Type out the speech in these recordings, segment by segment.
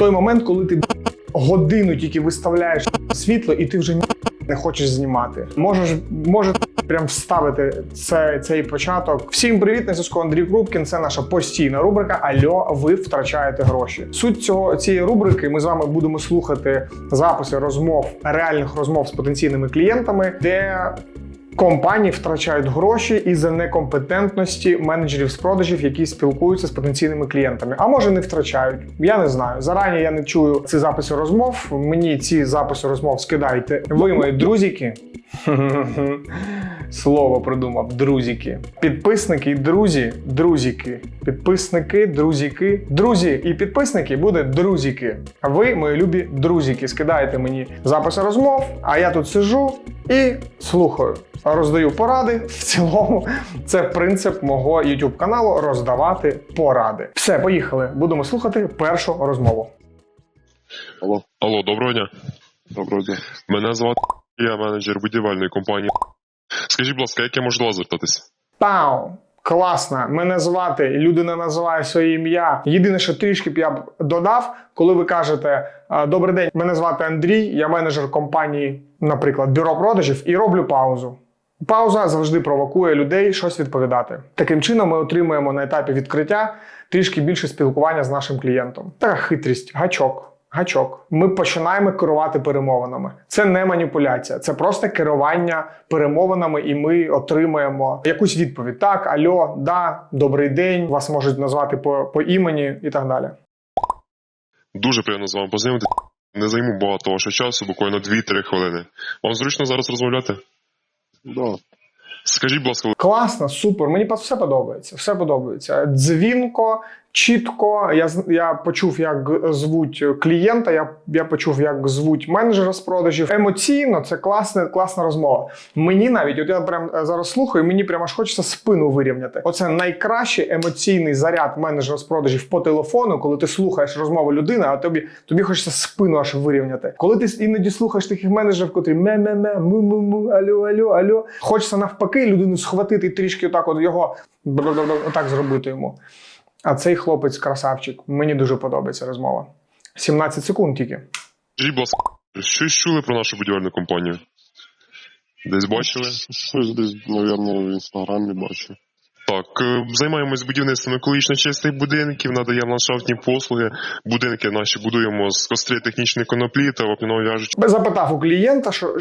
той момент, коли ти годину тільки виставляєш світло, і ти вже не хочеш знімати. Можеш може прям вставити це, цей початок. Всім привіт, на зв'язку Андрій Крупкін. Це наша постійна рубрика Альо, ви втрачаєте гроші. Суть цього цієї рубрики ми з вами будемо слухати записи розмов, реальних розмов з потенційними клієнтами, де Компанії втрачають гроші із-за некомпетентності менеджерів з продажів, які спілкуються з потенційними клієнтами. А може не втрачають. Я не знаю. Зарані я не чую ці записи розмов. Мені ці записи розмов скидайте. Ви мої друзіки. Слово придумав друзіки. Підписники друзі, друзіки. Підписники, друзіки, друзі і підписники буде друзіки. А ви, мої любі друзіки, скидаєте мені записи розмов, а я тут сижу і слухаю. Роздаю поради. В цілому, це принцип мого YouTube каналу роздавати поради. Все, поїхали. Будемо слухати першу розмову. Алло, Алло, доброго дня. доброго дня. Мене звати я менеджер будівельної компанії. Скажіть, будь ласка, як я можу до вас звертатись? Пау! Класно, мене звати, людина називає своє ім'я. Єдине, що трішки б я б додав, коли ви кажете Добрий день, мене звати Андрій, я менеджер компанії, наприклад, бюро продажів, і роблю паузу. Пауза завжди провокує людей щось відповідати. Таким чином, ми отримуємо на етапі відкриття трішки більше спілкування з нашим клієнтом. Така хитрість, гачок. Гачок. Ми починаємо керувати перемовинами. Це не маніпуляція, це просто керування перемовинами, і ми отримаємо якусь відповідь. Так, альо, да, добрий день. Вас можуть назвати по, по імені і так далі. Дуже приємно з вами познайомитися. Не займу багато вашого часу, буквально 2-3 хвилини. Вам зручно зараз розмовляти? Да. Скажіть, будь ласка, Класно, супер. Мені все подобається. Все подобається. Дзвінко, чітко. Я я почув, як звуть клієнта. Я, я почув, як звуть менеджера з продажів. Емоційно це класна, класна розмова. Мені навіть, от я прям е, зараз слухаю, мені прямо аж хочеться спину вирівняти. Оце найкращий емоційний заряд менеджера з продажів по телефону, коли ти слухаєш розмову людини, а тобі тобі хочеться спину аж вирівняти. Коли ти іноді слухаєш таких менеджерів, котрі ме-ме-ме, му-му-му, алло, алло, алло. Хочеться навпаки людину схватити трішки отак от його отак зробити йому. А цей хлопець красавчик. Мені дуже подобається розмова. 17 секунд тільки. скажіть, будь ласка, щось чули про нашу будівельну компанію? Десь бачили? Щось десь, мабуть, в інстаграмі бачу. Так, е, займаємось будівництвом екологічно чистих будинків, надаємо ландшафтні послуги. Будинки наші будуємо з костри технічної коноплі та вапняного в'яжучого. Запитав у клієнта, що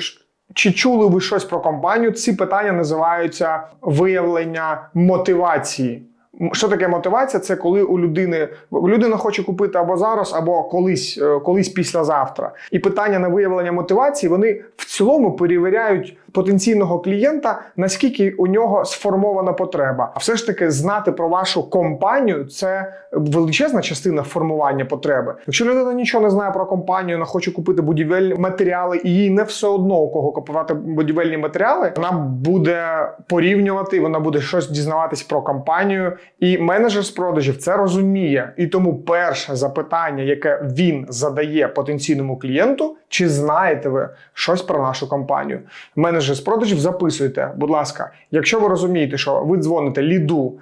чи чули ви щось про компанію? Ці питання називаються виявлення мотивації. Що таке мотивація? Це коли у людини людина хоче купити або зараз, або колись, е, колись післязавтра. І питання на виявлення мотивації вони в цілому перевіряють потенційного клієнта, наскільки у нього сформована потреба. А все ж таки знати про вашу компанію це величезна частина формування потреби. Якщо людина нічого не знає про компанію, вона хоче купити будівельні матеріали, і їй не все одно у кого купувати будівельні матеріали, вона буде порівнювати, вона буде щось дізнаватись про компанію. І менеджер з продажів це розуміє. І тому перше запитання, яке він задає потенційному клієнту, чи знаєте ви щось про нашу компанію? Менеджер з продажів записуйте, будь ласка, якщо ви розумієте, що ви дзвоните ліду,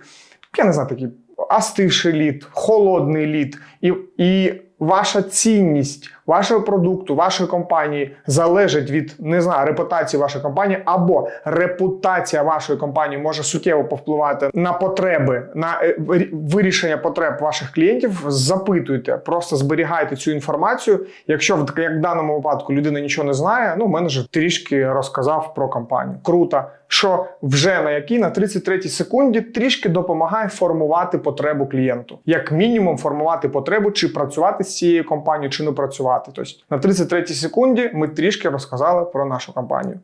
я не знаю, такий астивший лід, холодний лід, і, і ваша цінність вашого продукту, вашої компанії залежить від не знаю, репутації вашої компанії, або репутація вашої компанії може суттєво повпливати на потреби, на е, вирішення потреб ваших клієнтів. Запитуйте, просто зберігайте цю інформацію. Якщо в як в даному випадку людина нічого не знає, ну менеджер трішки розказав про компанію. Круто, що вже на якій на 33 секунді трішки допомагає формувати потребу клієнту, як мінімум формувати потребу, чи працювати з цією компанією, чи не працювати. Тобто на 33 секунді ми трішки розказали про нашу компанію.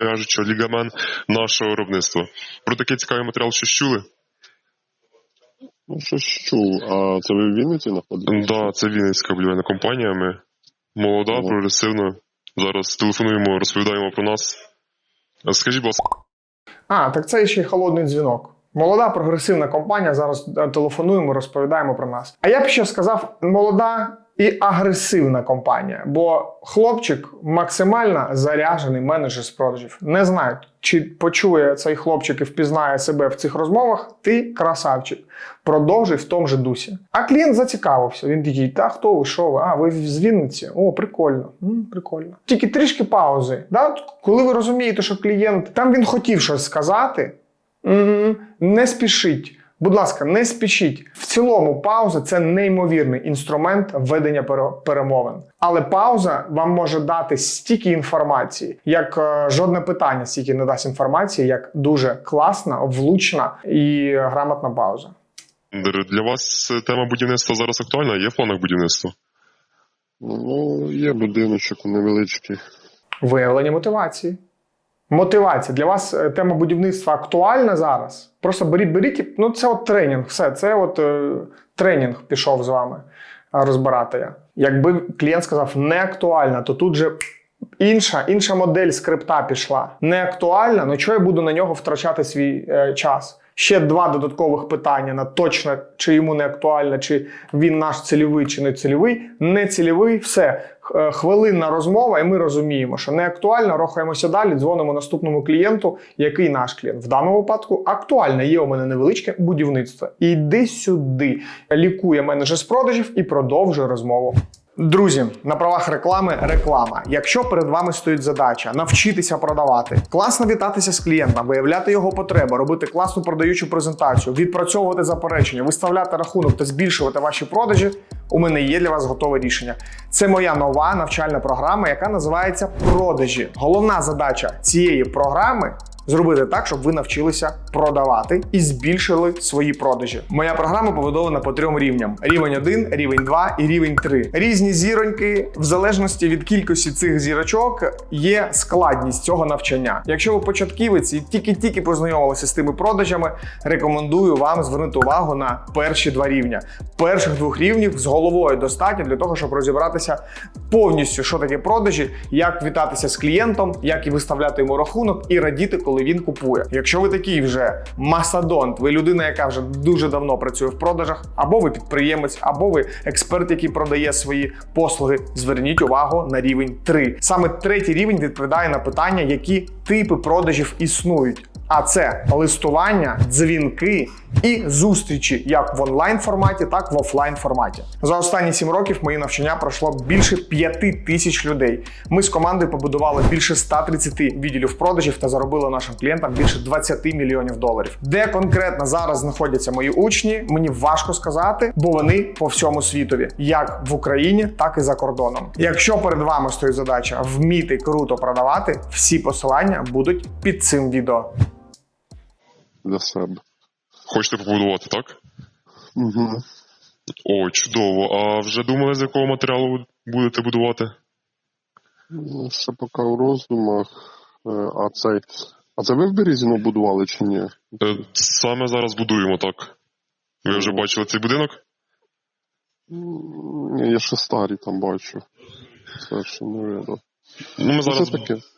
В'яжучого лігамен нашого виробництва. Про такий цікавий матеріал щось чули? Ну, щось чув. А це ви в Вінниці знаходитесь? Да, це Вінницька будівельна компанія. Ми молода, Ага. прогресивна. Зараз телефонуємо, розповідаємо про нас. А Скажіть, будь ласка, А, так це ще й холодний дзвінок. Молода прогресивна компанія. Зараз е, телефонуємо, розповідаємо про нас. А я б ще сказав, молода і агресивна компанія, бо хлопчик максимально заряджений менеджер з продажів. Не знаю, чи почує цей хлопчик і впізнає себе в цих розмовах. Ти красавчик. Продовжуй в тому же дусі. А клієнт зацікавився. Він такий: та хто ви, що ви? А, ви з Вінниці? О, прикольно. М, прикольно. Тільки трішки паузи. Да? Коли ви розумієте, що клієнт там він хотів щось сказати, не спішіть. Будь ласка, не спішіть. В цілому, пауза це неймовірний інструмент ведення перемовин. Але пауза вам може дати стільки інформації, як е, жодне питання стільки не дасть інформації, як дуже класна, влучна і грамотна пауза. Для вас е, тема будівництва зараз актуальна? Є в планах будівництва? Ну, є будиночок невеличкий. Виявлення мотивації. Мотивація для вас е, тема будівництва актуальна зараз. Просто беріть, беріть, ну це от тренінг, все, це от е, тренінг пішов з вами е, розбирати я. Якби клієнт сказав не актуальна, то тут же інша, інша модель скрипта пішла. Не актуальна, ну чого я буду на нього втрачати свій е, час? Ще два додаткових питання на точно, чи йому не актуально, чи він наш цільовий, чи не цільовий. Не цільовий, все. Е, Хвилинна розмова, і ми розуміємо, що не актуально, рухаємося далі, дзвонимо наступному клієнту, який наш клієнт. В даному випадку актуальне. Є у мене невеличке будівництво. Іди сюди. Лікує менеджер з продажів і продовжує розмову. Друзі, на правах реклами реклама. Якщо перед вами стоїть задача навчитися продавати, класно вітатися з клієнтом, виявляти його потреби, робити класну продаючу презентацію, відпрацьовувати заперечення, виставляти рахунок та збільшувати ваші продажі, у мене є для вас готове рішення. Це моя нова навчальна програма, яка називається Продажі. Головна задача цієї програми зробити так, щоб ви навчилися продавати і збільшили свої продажі. Моя програма побудована по трьом рівням: рівень 1, рівень 2 і рівень 3. Різні зіроньки, в залежності від кількості цих зірочок, є складність цього навчання. Якщо ви початківець і тільки-тільки познайомилися з тими продажами, рекомендую вам звернути увагу на перші два рівня. Перших двох рівнів з головою достатньо для того, щоб розібратися повністю, що таке продажі, як вітатися з клієнтом, як і виставляти йому рахунок і радіти, коли він купує. Якщо ви такий вже масадонт, ви людина, яка вже дуже давно працює в продажах, або ви підприємець, або ви експерт, який продає свої послуги, зверніть увагу на рівень 3. Саме третій рівень відповідає на питання, які типи продажів існують. А це листування, дзвінки і зустрічі як в онлайн форматі, так і в офлайн форматі. За останні сім років мої навчання пройшло більше п'яти тисяч людей. Ми з командою побудували більше 130 відділів продажів та заробили нашим клієнтам більше 20 мільйонів доларів. Де конкретно зараз знаходяться мої учні, мені важко сказати, бо вони по всьому світові, як в Україні, так і за кордоном. Якщо перед вами стоїть задача вміти круто продавати, всі посилання будуть під цим відео. для себе. Хочете побудувати, так? Угу. О, чудово. А вже думали, з якого матеріалу будете будувати? Ну, Ще поки у роздумах. Е, А цей. А це ви в Березіно будували чи ні? Е, Саме зараз будуємо, так. Ви вже бачили цей будинок? Я ще старі там бачу. Це ще не видно. Ну, ми зараз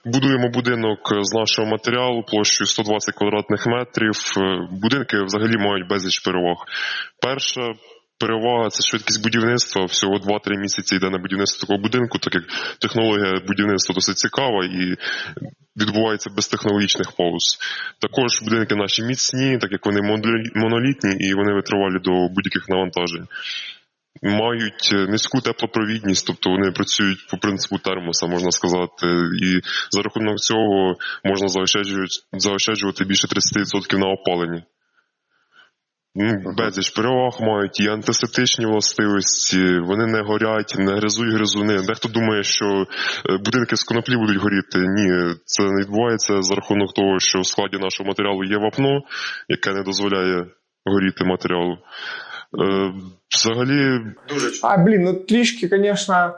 будуємо будинок з нашого матеріалу площею 120 квадратних метрів. Е, Будинки взагалі мають безліч переваг. Перша перевага це швидкість будівництва. Всього 2-3 місяці йде на будівництво такого будинку, так як технологія будівництва досить цікава і відбувається без технологічних пауз. Також будинки наші міцні, так як вони монолітні і вони витривалі до будь-яких навантажень. Мають е, низьку теплопровідність, тобто вони працюють по принципу термоса, можна сказати, і за рахунок цього можна заощаджувати, заощаджувати більше 30% на опаленні. Ну, безліч переваг мають і антисептичні властивості, вони не горять, не гризуть гризуни. Дехто думає, що е, будинки з коноплі будуть горіти. Ні, це не відбувається за рахунок того, що в складі нашого матеріалу є вапно, яке не дозволяє горіти матеріалу. Е, Взагалі, А блін, ну трішки, звісно,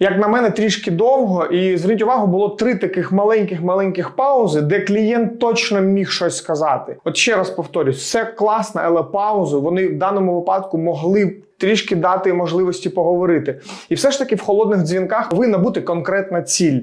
як на мене, трішки довго. І зверніть увагу, було три таких маленьких-маленьких паузи, де клієнт точно міг щось сказати. От ще раз повторюсь, все класно, але паузу вони в даному випадку могли. Трішки дати можливості поговорити, і все ж таки в холодних дзвінках повинна бути конкретна ціль.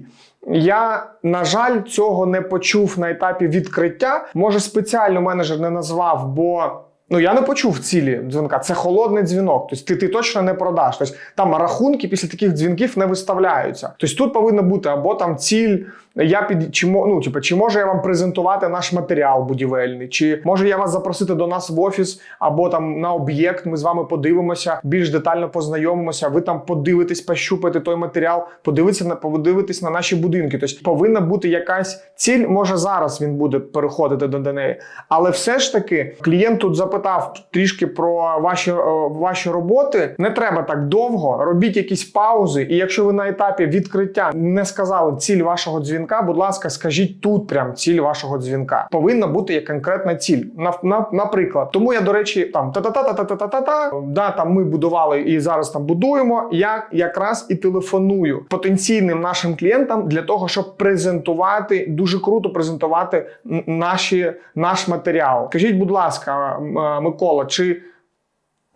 Я, на жаль, цього не почув на етапі відкриття. Може, спеціально менеджер не назвав, бо. Ну, я не почув цілі дзвінка. Це холодний дзвінок. Тобто ти, ти точно не продаш. Тобто там рахунки після таких дзвінків не виставляються. Тобто тут повинна бути або там ціль. Я під чи ну, типу, чи можу я вам презентувати наш матеріал будівельний, чи може я вас запросити до нас в офіс, або там на об'єкт. Ми з вами подивимося, більш детально познайомимося. Ви там подивитесь, пощупаєте той матеріал, подивитися на подивитись на наші будинки. Тобто повинна бути якась ціль. Може зараз він буде переходити до до неї, але все ж таки клієнт тут запитав трішки про ваші, е, ваші роботи. Не треба так довго. Робіть якісь паузи. І якщо ви на етапі відкриття не сказали ціль вашого дзвінка, будь ласка, скажіть тут прям ціль вашого дзвінка. Повинна бути як конкретна ціль. На, на, наприклад, тому я до речі, там та-та-та-та-та-та-та-та, да, там ми будували і зараз там будуємо. Я якраз і телефоную потенційним нашим клієнтам для того, щоб презентувати дуже круто презентувати наші, наш матеріал. Скажіть, будь ласка, е, Микола, чи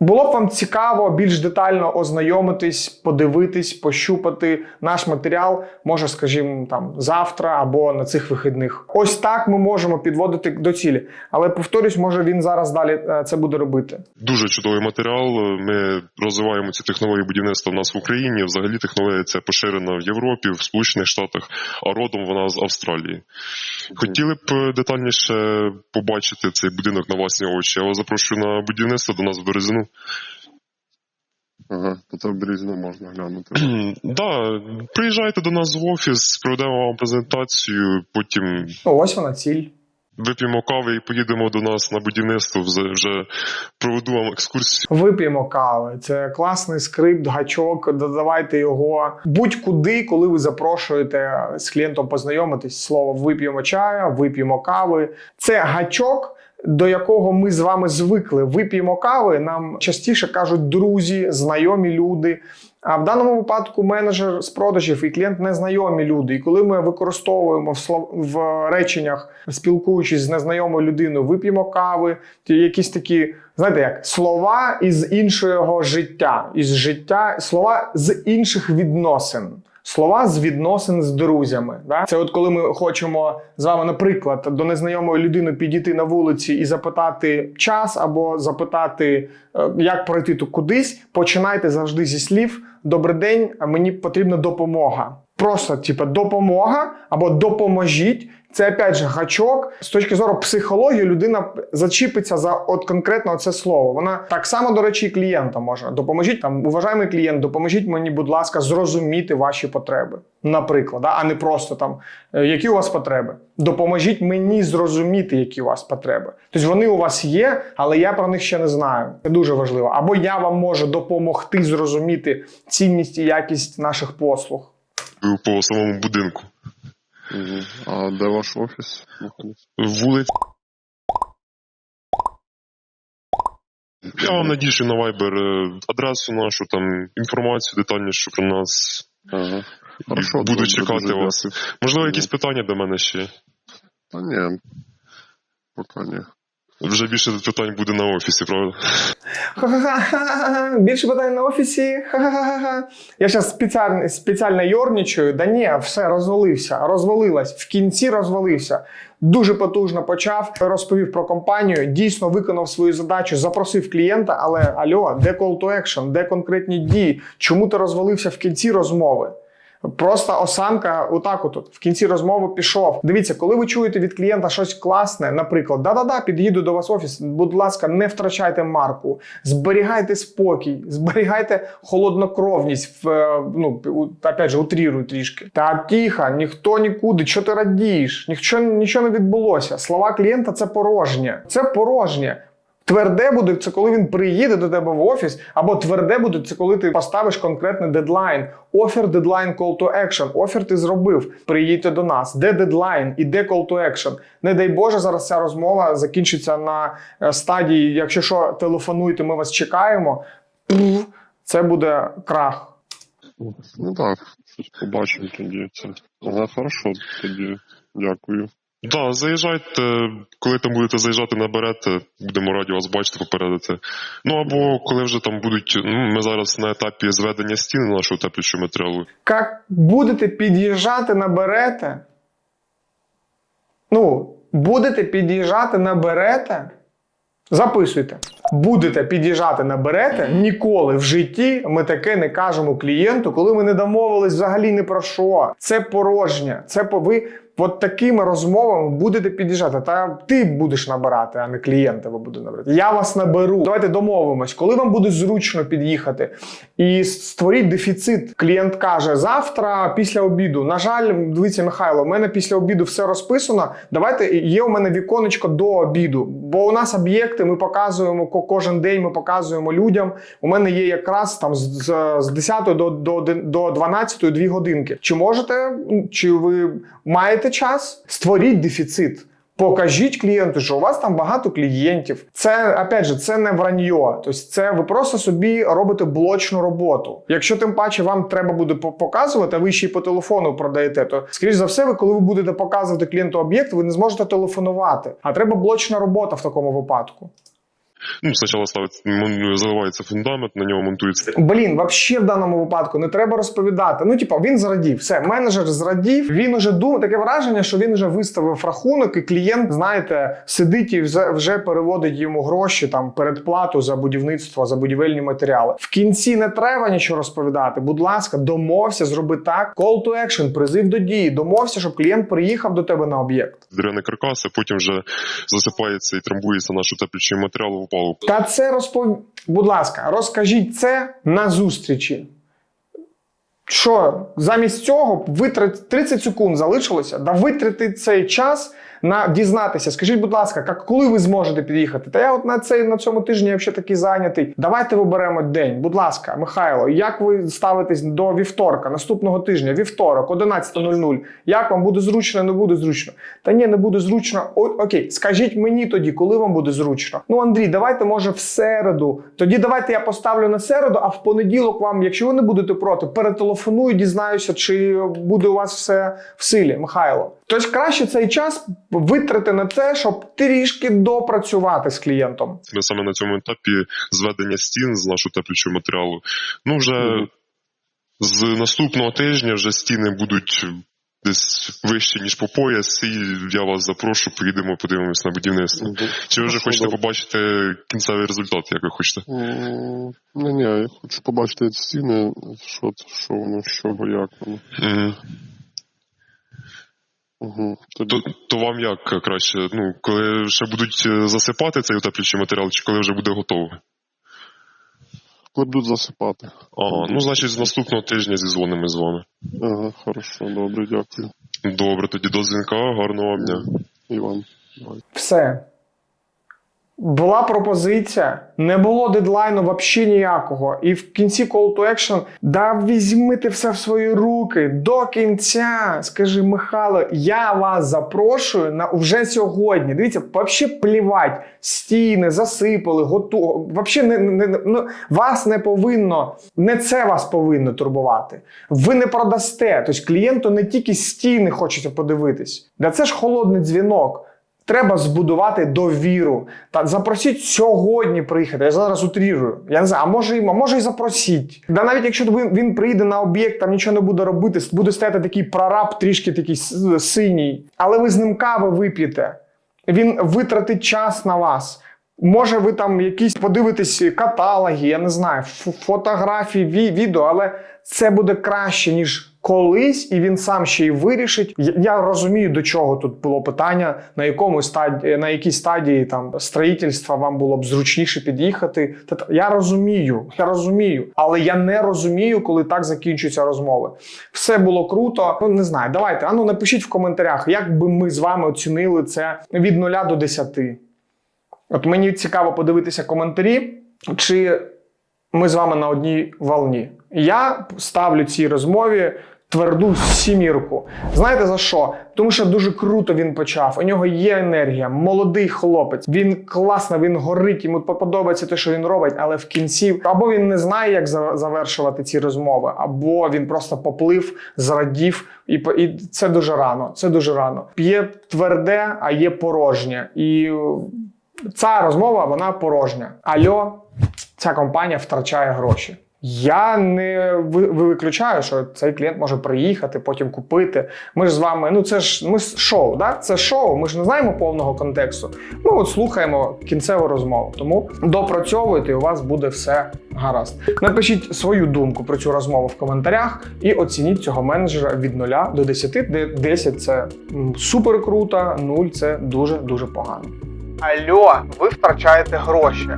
було б вам цікаво більш детально ознайомитись, подивитись, пощупати наш матеріал, може, скажімо, там завтра або на цих вихідних. Ось так ми можемо підводити до цілі. Але повторюсь, може він зараз далі е, це буде робити. Дуже чудовий матеріал. Ми розвиваємо ці технології будівництва в нас в Україні. Взагалі технологія ця поширена в Європі, в Сполучених Штатах, а родом вона з Австралії. Хотіли б е, детальніше побачити цей будинок на власні очі. Я вас запрошую на будівництво до нас в Березину. Ага, то це в Березіну можна глянути. Да, приїжджайте до нас в офіс, проведемо вам презентацію, потім Ну, ось вона ціль. вип'ємо кави і поїдемо до нас на будівництво. Вже- Вже проведу вам екскурсію. Вип'ємо кави. Це класний скрипт, гачок. Додавайте його будь-куди, коли ви запрошуєте з клієнтом познайомитись. Слово вип'ємо чаю, вип'ємо кави. Це гачок. До якого ми з вами звикли вип'ємо кави, нам частіше кажуть друзі, знайомі люди. А в даному випадку менеджер з продажів і клієнт незнайомі люди. І коли ми використовуємо в слов в реченнях, спілкуючись з незнайомою людиною, вип'ємо кави, ті якісь такі, знаєте, як слова із іншого життя, із життя, слова з інших відносин. Слова з відносин з друзями. Да? Це от коли ми хочемо з вами, наприклад, до незнайомої людини підійти на вулиці і запитати час, або запитати, е, як пройти ту кудись, починайте завжди зі слів Добрий день, мені потрібна допомога. Просто, типу, допомога або допоможіть. Це опять же гачок. З точки зору психології, людина зачіпиться за от конкретно це слово. Вона так само, до речі, і клієнта може. Допоможіть там, уважаємий клієнт, допоможіть мені, будь ласка, зрозуміти ваші потреби. Наприклад, а не просто там, е, які у вас потреби. Допоможіть мені зрозуміти, які у вас потреби. Тобто вони у вас є, але я про них ще не знаю. Це дуже важливо. Або я вам можу допомогти зрозуміти цінність і якість наших послуг. по самому будинку. Угу. А де ваш офіс? Вулиця. Я вам надішу на Viber е, адресу нашу, там інформацію детальнішу про нас. Ага. Хорошо, буду чекати дуже вас. Можливо, якісь питання до мене ще. Та ні, поки ні. Вже більше питань буде на офісі, правда? Більше питань на офісі. Я зараз спеціально, спеціально йорнічую. Да ні, все розвалився, розвалилась. В кінці розвалився. Дуже потужно почав, розповів про компанію, дійсно виконав свою задачу, запросив клієнта, але альо, де call to action, де конкретні дії? Чому ти розвалився в кінці розмови? Просто осанка, отак от в кінці розмови пішов. Дивіться, коли ви чуєте від клієнта щось класне, наприклад, да-да-да, під'їду до вас офіс. Будь ласка, не втрачайте марку, зберігайте спокій, зберігайте холоднокровність. В е, ну опять же, утрірую трішки. Та тихо, ніхто нікуди, що ти радієш? Нічого, нічого не відбулося. Слова клієнта це порожнє. Це порожнє. Тверде буде це, коли він приїде до тебе в офіс, або тверде буде це, коли ти поставиш конкретний дедлайн. Офер, дедлайн, call to action. Офер ти зробив. Приїдьте до нас. Де дедлайн і де call to action? Не дай Боже, зараз ця розмова закінчиться на е, стадії. Якщо що, телефонуйте, ми вас чекаємо. Це буде крах. Ну так, побачимо тоді. Це. Хорошо, тоді дякую. Да, заїжджайте, коли там будете заїжджати, наберете, будемо раді вас бачити, попередити. Ну або коли вже там будуть. Ну, ми зараз на етапі зведення стіни нашого теплючого матеріалу. Як будете під'їжджати, наберете. Ну, будете під'їжджати, наберете. Записуйте. Будете під'їжджати, наберете. Ніколи в житті ми таке не кажемо клієнту, коли ми не домовились взагалі ні про що. Це порожнє. Це по- ви от такими розмовами будете під'їжджати. Та ти будеш набирати, а не клієнти ви будете набирати. Я вас наберу. Давайте домовимось, коли вам буде зручно під'їхати. І створіть дефіцит. Клієнт каже: завтра після обіду. На жаль, дивіться, Михайло, у мене після обіду все розписано. Давайте є у мене віконечко до обіду. Бо у нас об'єкти ми показуємо ко- кожен день. Ми показуємо людям. У мене є якраз там з, з 10 до, до, до 12 дві годинки. Чи можете, чи ви маєте час? Створіть дефіцит. Покажіть клієнту, що у вас там багато клієнтів. Це опять же, це не враньо. Тобто, це ви просто собі робите блочну роботу. Якщо тим паче вам треба буде показувати, а ви ще й по телефону продаєте, то скоріш за все, ви коли ви будете показувати клієнту об'єкт, ви не зможете телефонувати. А треба блочна робота в такому випадку. Ну, спочатку ставиться, заливається фундамент, на нього монтується. Блін, вообще в даному випадку не треба розповідати. Ну, типа, він зрадів. Все, менеджер зрадів. Він уже думав таке враження, що він вже виставив рахунок, і клієнт, знаєте, сидить і вже, вже переводить йому гроші там передплату за будівництво, за будівельні матеріали. В кінці не треба нічого розповідати. Будь ласка, домовся, зроби так. Call to action, призив до дії. Домовся, щоб клієнт приїхав до тебе на об'єкт. Дерев'яний каркас, а потім вже засипається і трамбується наш теплючий матеріал в. Та це розпов... Будь ласка, розкажіть це на зустрічі. Що замість цього витрати 30 секунд залишилося, да витрати цей час на дізнатися. Скажіть, будь ласка, коли ви зможете під'їхати? Та я от на цей на цьому тижні я взагалі такий зайнятий. Давайте виберемо день. Будь ласка, Михайло, як ви ставитесь до вівторка, наступного тижня, вівторок, 11.00. Як вам буде зручно, не буде зручно? Та ні, не буде зручно. О, окей, скажіть мені тоді, коли вам буде зручно. Ну, Андрій, давайте, може, в середу. Тоді давайте я поставлю на середу, а в понеділок вам, якщо ви не будете проти, перетелефоную, дізнаюся, чи буде у вас все в силі, Михайло. Тобто краще цей час витрати на те, щоб трішки допрацювати з клієнтом. Ми саме на цьому етапі зведення стін з нашого теплючого матеріалу. Ну, вже Мгм. з наступного тижня вже стіни будуть десь вище, ніж по пояс, і я вас запрошу, поїдемо, подивимось на будівництво. Мгм. Чи ви вже хочете побачити кінцевий результат, як ви хочете? М, Ні, ні, я хочу побачити ці стіни, що, що воно, з чого, як воно. Мгм. Угу. То, то вам як краще? Ну, коли ще будуть е, засипати цей утеплюючий матеріал, чи коли вже буде готовий? коли будуть засипати. Ага, ну значить з наступного тижня зізвонимо з вами. Ага, хорошо, добре, дякую. Добре, тоді до дзвінка, гарного вам дня. Іван. вам. Все. Була пропозиція, не було дедлайну взагалі ніякого. І в кінці call to action, да візьми ти все в свої руки до кінця. Скажи, Михайло, я вас запрошую на вже сьогодні. Дивіться, взагалі плівать, стіни засипали, готово. Взагалі не, не, не, ну, вас не повинно, не це вас повинно турбувати. Ви не продасте. Тобто клієнту не тільки стіни хочеться подивитись. Да це ж холодний дзвінок. Треба збудувати довіру. Та запросіть сьогодні приїхати. Я зараз утрірую. Я не знаю, а може, а може і запросіть. Да навіть якщо він, він приїде на об'єкт, там нічого не буде робити, буде стояти такий прораб, трішки такий синій. Але ви з ним кави вип'єте. Він витратить час на вас. Може, ви там якісь подивитесь каталоги, я не знаю, фотографії, відео, але це буде краще, ніж колись, і він сам ще й вирішить. Я, розумію, до чого тут було питання, на якому стадії, на якій стадії там строїтельства вам було б зручніше під'їхати. Я розумію, я розумію, але я не розумію, коли так закінчуються розмови. Все було круто. Ну не знаю. Давайте, ану напишіть в коментарях, як би ми з вами оцінили це від 0 до 10. От мені цікаво подивитися коментарі, чи ми з вами на одній волні. Я ставлю цій розмові тверду сімірку. Знаєте за що? Тому що дуже круто він почав. У нього є енергія, молодий хлопець. Він класно, він горить, йому подобається те, що він робить, але в кінці або він не знає, як завершувати ці розмови, або він просто поплив, зрадів, і, і це дуже рано. Це дуже рано. Є тверде, а є порожнє. І е, ця розмова вона порожня. Альо, ця компанія втрачає гроші. Я не виключаю, що цей клієнт може приїхати, потім купити. Ми ж з вами, ну це ж ми шоу, да? Це шоу. Ми ж не знаємо повного контексту. Ми от слухаємо кінцеву розмову. Тому допрацьовуйте, і у вас буде все гаразд. Напишіть свою думку про цю розмову в коментарях і оцініть цього менеджера від 0 до 10, де 10 це супер круто, 0 це дуже дуже погано. Альо, ви втрачаєте гроші.